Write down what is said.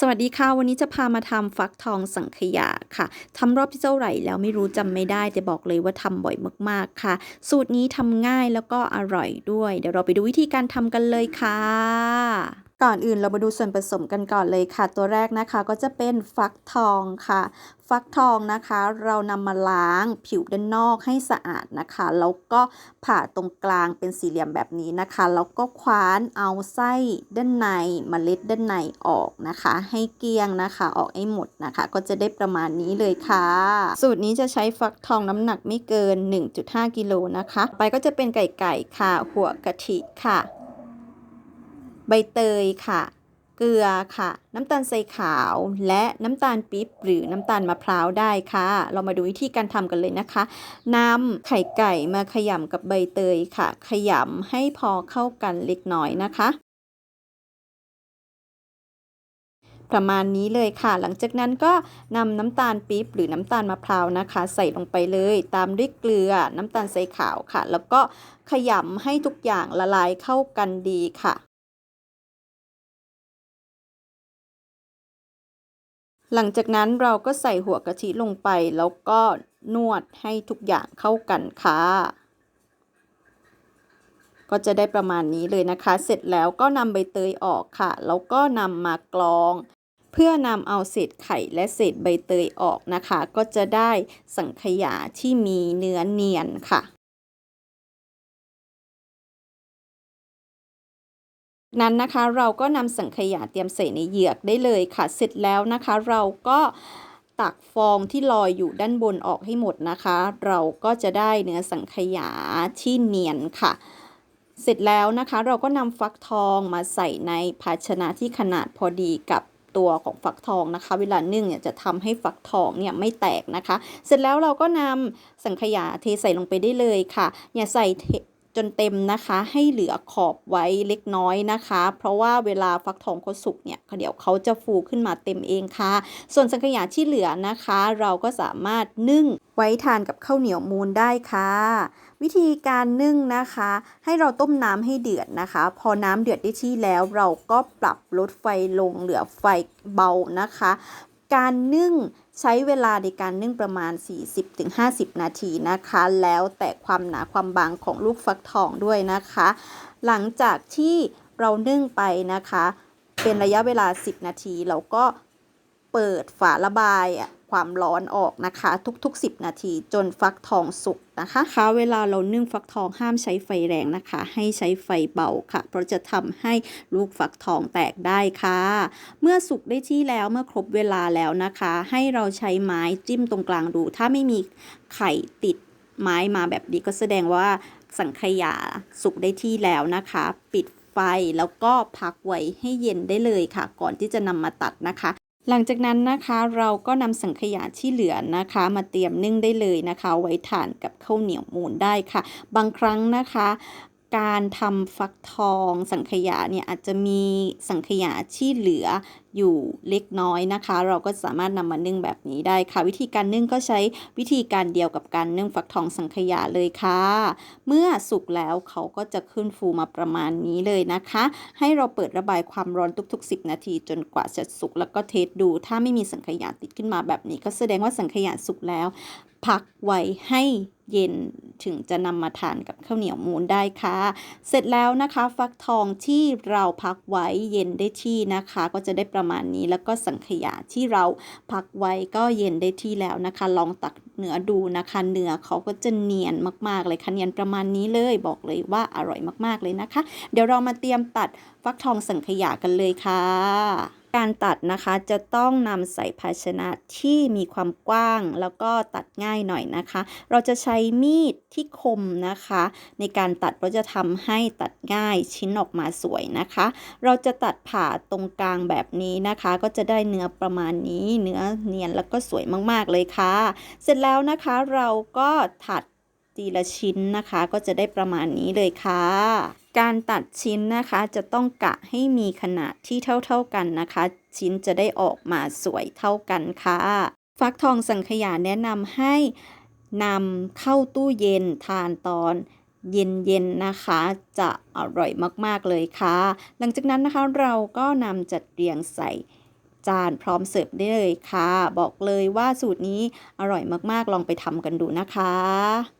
สวัสดีค่ะ วันนี้จะพามาทำฟักทองสังขยาค่ะทำรอบที่เท่าไหร่แล้วไม่รู้จำไม่ได้ แต่บอกเลยว่าทำบ่อยมากๆค่ะ สูตรนี้ทำง่ายแล้วก็อร่อยด้วย เดี๋ยวเราไปดูวิธีการทำกันเลยค่ะ ก่อนอื่นเรามาดูส่วนผสมกันก่อนเลยค่ะ ตัวแรกนะคะก็จะเป็นฟักทองค่ะ ฟักทองนะคะ เรานำมาล้างผิวด้านนอกให้สะอาดนะคะ แล้วก็ผ่าตรงกลางเป็นสี่เหลี่ยมแบบนี้นะคะ แล้วก็คว้านเอาไส้ด้านในเมล็ดด้านในออกนะคะ ให้เกลี้ยงนะคะ ออกให้หมดนะคะ ก็จะได้ประมาณนี้เลยค่ะ สูตรนี้จะใช้ฟักทองน้ำหนักไม่เกิน 1.5 กิโลนะคะ ไปก็จะเป็นไก่ไก่ค่ะ หัวกะทิค่ะ ใบเตยค่ะ เกลือค่ะ น้ำตาลทรายขาว และน้ำตาลปี๊บหรือน้ำตาลมะพร้าวได้ค่ะ เรามาดูวิธีการทำกันเลยนะคะนำไข่ไก่มาขยำกับใบเตยค่ะ ขยำให้พอเข้ากันเล็กน้อยนะคะประมาณนี้เลยค่ะ หลังจากนั้นก็นำน้ำตาลปี๊บหรือน้ำตาลมะพร้าวนะคะ ใส่ลงไปเลย ตามด้วยเกลือน้ำตาลทรายขาวค่ะ แล้วก็ขยำให้ทุกอย่างละลายเข้ากันดีค่ะ หลังจากนั้นเราก็ใส่หัวกะทิลงไปแล้วก็นวดให้ทุกอย่างเข้ากันค่ะ ก็จะได้ประมาณนี้เลยนะคะ เสร็จแล้วก็นำใบเตยออกค่ะ แล้วก็นำมากรอง เพื่อนำเอาเศษไข่และเศษใบเตยออกนะคะ ก็จะได้สังขยาที่มีเนื้อเนียนค่ะ นั้นนะคะเราก็นำสังขยาเตรียมใส่ในเหยือกได้เลยค่ะ เสร็จแล้วนะคะ เราก็ตักฟองที่ลอยอยู่ด้านบนออกให้หมดนะคะ เราก็จะได้เนื้อสังขยาที่เนียนค่ะ เสร็จแล้วนะคะเราก็นำฟักทองมาใส่ในภาชนะที่ขนาดพอดีกับตัวของฟักทองนะคะ เวลานึ่งเนี่ยจะทำให้ฟักทองเนี่ยไม่แตกนะคะ เสร็จแล้วเราก็นำสังขยาเทใส่ลงไปได้เลยค่ะ อย่าใส่ จนเต็มนะคะ ให้เหลือขอบไว้เล็กน้อยนะคะ เพราะว่าเวลาฟักทองเขาสุกเนี่ยเดี๋ยวเขาจะฟูขึ้นมาเต็มเองค่ะ ส่วนสังขยาที่เหลือนะคะ เราก็สามารถนึ่งไว้ทานกับข้าวเหนียวมูนได้ค่ะ วิธีการนึ่งนะคะ ให้เราต้มน้ำให้เดือดนะคะ พอน้ำเดือดได้ที่แล้วเราก็ปรับลดไฟลงเหลือไฟเบานะคะ การนึ่ง ใช้เวลาในการนึ่งประมาณ 40-50 นาทีนะคะ แล้วแต่ความหนาความบางของลูกฟักทองด้วยนะคะ หลังจากที่เรานึ่งไปนะคะ เป็นระยะเวลา 10 นาที เราก็เปิดฝาระบาย ความร้อนออกนะคะ ทุกๆ 10 นาทีจนฟักทองสุกนะคะคะเวลาเรานึ่งฟักทองห้ามใช้ไฟแรงนะคะ ให้ใช้ไฟเบาค่ะ เพราะจะทำให้ลูกฟักทองแตกได้ค่ะ เมื่อสุกได้ที่แล้วเมื่อครบเวลาแล้วนะคะ ให้เราใช้ไม้จิ้มตรงกลางดู ถ้าไม่มีไข่ติดไม้มาแบบนี้ก็แสดงว่าสังขยาสุกได้ที่แล้วนะคะ ปิดไฟแล้วก็พักไว้ให้เย็นได้เลยค่ะ ก่อนที่จะนำมาตัดนะคะ หลังจากนั้นนะคะเราก็นำสังขยาที่เหลือนะคะ มาเตรียมนึ่งได้เลยนะคะ ไว้ทานกับข้าวเหนียวมูนได้ค่ะ บางครั้งนะคะ การทำฟักทองสังขยาเนี่ยอาจจะมีสังขยาที่เหลืออยู่เล็กน้อยนะคะ เราก็สามารถนำมานึ่งแบบนี้ได้ค่ะ วิธีการนึ่งก็ใช้วิธีการเดียวกับการนึ่งฟักทองสังขยาเลยค่ะ เมื่อสุกแล้วเขาก็จะขึ้นฟูมาประมาณนี้เลยนะคะ ให้เราเปิดระบายความร้อนทุก ๆ 10 นาที จนกว่าจะสุกแล้วก็เทสดู ถ้าไม่มีสังขยาติดขึ้นมาแบบนี้ ก็แสดงว่าสังขยาสุกแล้ว พักไว้ให้เย็น ถึงจะนำมาทานกับข้าวเหนียวมูนได้ค่ะ เสร็จแล้วนะคะ ฟักทองที่เราพักไว้เย็นได้ที่นะคะ ก็จะได้ประมาณนี้แล้วก็สังขยาที่เราพักไว้ก็เย็นได้ที่แล้วนะคะ ลองตักเนื้อดูนะคะ เนื้อเขาก็จะเนียนมากๆเลยค่ะเนียนประมาณนี้เลยบอกเลยว่าอร่อยมากๆเลยนะคะ เดี๋ยวเรามาเตรียมตัดฟักทองสังขยากันเลยค่ะ การตัดนะคะจะต้องนำใส่ภาชนะที่มีความกว้าง แล้วก็ตัดง่ายหน่อยนะคะ เราจะใช้มีดที่คมนะคะ ในการตัดเราจะทำให้ตัดง่ายชิ้นออกมาสวยนะคะ เราจะตัดผ่าตรงกลางแบบนี้นะคะ ก็จะได้เนื้อประมาณนี้เนื้อเนียนแล้วก็สวยมากๆเลยค่ะ เสร็จแล้วนะคะเราก็ถัด ทีละชิ้นนะคะ ก็จะได้ประมาณนี้เลยค่ะ การตัดชิ้นนะคะจะต้องกะให้มีขนาดที่เท่าๆกันนะคะ ชิ้นจะได้ออกมาสวยเท่ากันค่ะ ฟักทองสังขยาแนะนำให้นำเข้าตู้เย็นทานตอนเย็นๆนะคะจะอร่อยมากๆเลยค่ะ หลังจากนั้นนะคะเราก็นำจัดเรียงใส่จานพร้อมเสิร์ฟได้เลยค่ะ บอกเลยว่าสูตรนี้อร่อยมากๆ ลองไปทำกันดูนะคะ